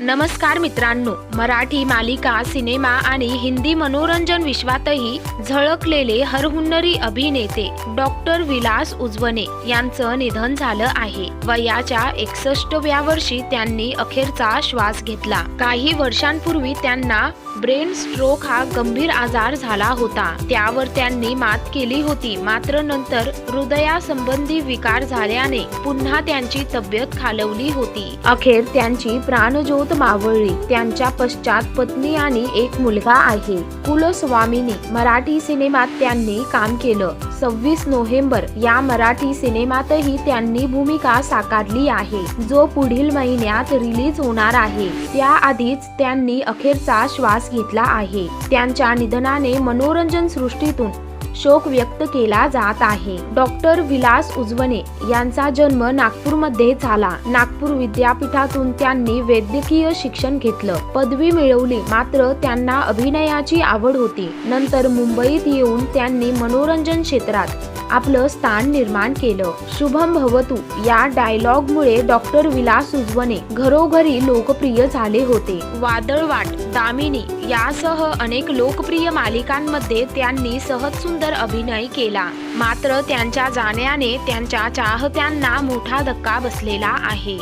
नमस्कार मित्रांनो मराठी मालिका सिनेमा आणि हिंदी मनोरंजन विश्वातही झळकलेले हरहुन्नरी अभिनेते डॉक्टर विलास उजवणे यांचं निधन झालं आहे. वयाच्या एकसष्टव्या वर्षी त्यांनी अखेरचा श्वास घेतला. काही वर्षांपूर्वी त्यांना ब्रेन स्ट्रोक हा गंभीर आजार झाला होता. त्यावर त्यांनी मात केली होती. मात्र नंतर हृदयासंबंधी विकार झाल्याने पुन्हा त्यांची तब्येत खालवली होती. अखेर त्यांची प्राणज्योत मावळली त्यांच्या पश्चात पत्नी आणि एक मुलगा आहे. कुलस्वामिनी मराठी सिनेमात त्यांनी काम केलं. सव्वीस नोव्हेंबर या मराठी सिनेमातही त्यांनी भूमिका साकारली आहे. जो पुढील महिन्यात रिलीज होणार आहे. त्याआधीच त्यांनी अखेरचा श्वास घेतला आहे. त्यांच्या निधनाने मनोरंजन सृष्टीतून शोक व्यक्त केला जात आहे. डॉक्टर विलास उजवणे यांचा जन्म नागपूरमध्ये झाला. नागपूर विद्यापीठातून त्यांनी वैद्यकीय शिक्षण घेतलं. पदवी मिळवली मात्र त्यांना अभिनयाची आवड होती. नंतर मुंबईत येऊन त्यांनी मनोरंजन क्षेत्रात आपलं स्थान निर्माण केलं. शुभम भवतू या डायलॉगमुळे डॉक्टर विलास उजवणे घरोघरी लोकप्रिय झाले होते. वादळवाट दामिनी यासह अनेक लोकप्रिय मालिकांमध्ये त्यांनी सहज सुंदर अभिनय केला. मात्र त्यांच्या जाण्याने त्यांच्या चाहत्यांना मोठा धक्का बसलेला आहे.